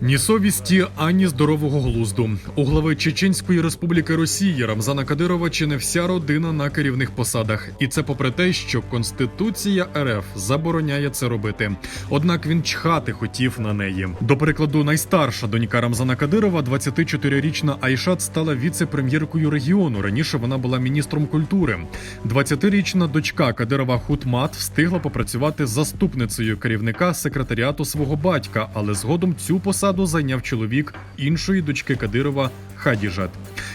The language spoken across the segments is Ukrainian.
Ні совісті, ані здорового глузду. У глави Чеченської Республіки Росії Рамзана Кадирова чи не вся родина на керівних посадах, і це попри те, що Конституція РФ забороняє це робити. Однак він чхати хотів на неї. До прикладу, найстарша донька Рамзана Кадирова, 24-річна Айшат, стала віце-прем'єркою регіону. Раніше вона була міністром культури. 20-річна дочка Кадирова Хутмат встигла попрацювати заступницею керівника секретаріату свого батька, але згодом цю посаду зайняв чоловік іншої дочки Кадирова Хадіжат.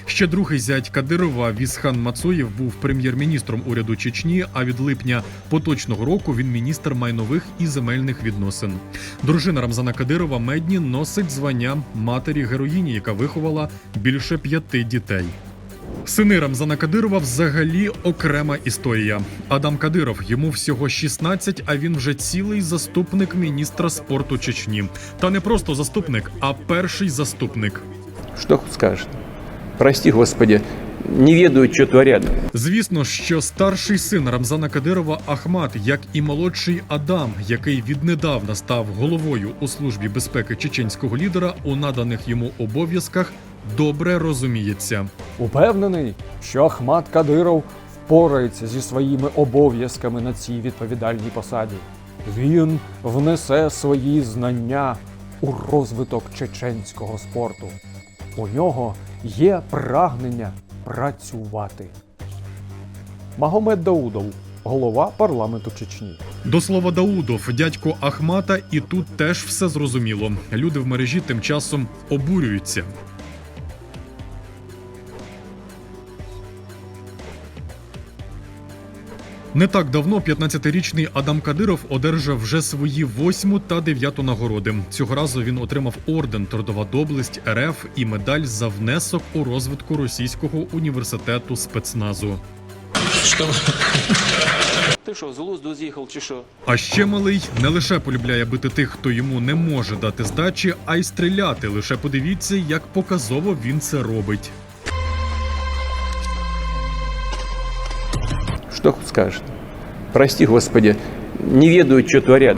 Ще другий зять Кадирова Вісхан Мацуєв був прем'єр-міністром уряду Чечні. А від липня поточного року він міністр майнових і земельних відносин. Дружина Рамзана Кадирова Медні носить звання матері героїні, яка виховала більше п'яти дітей. Сини Рамзана Кадирова взагалі окрема історія. Адам Кадиров йому всього 16, а він вже цілий заступник міністра спорту Чечні. Та не просто заступник, а перший заступник. Что скажет? Прости, Господи, не ведают, что творят. Звісно, що старший син Рамзана Кадирова Ахмат, як і молодший Адам, який віднедавна став головою у службі безпеки чеченського лідера, у наданих йому обов'язках добре розуміється. Упевнений, що Ахмат Кадиров впорається зі своїми обов'язками на цій відповідальній посаді. Він внесе свої знання у розвиток чеченського спорту. У нього є прагнення працювати. Магомед Даудов, голова парламенту Чечні. До слова Даудов, дядько Ахмата, і тут теж все зрозуміло. Люди в мережі тим часом обурюються. Не так давно 15-річний Адам Кадиров одержав вже свої восьму та дев'яту нагороди. Цього разу він отримав орден Трудова доблесть РФ і медаль за внесок у розвитку російського університету спецназу. Ти що, з глузду з'їхав чи що? А ще малий не лише полюбляє бити тих, хто йому не може дати здачі, а й стріляти. Лише подивіться, як показово він це робить. Что скажет? Прости, Господи, не ведают, что творят.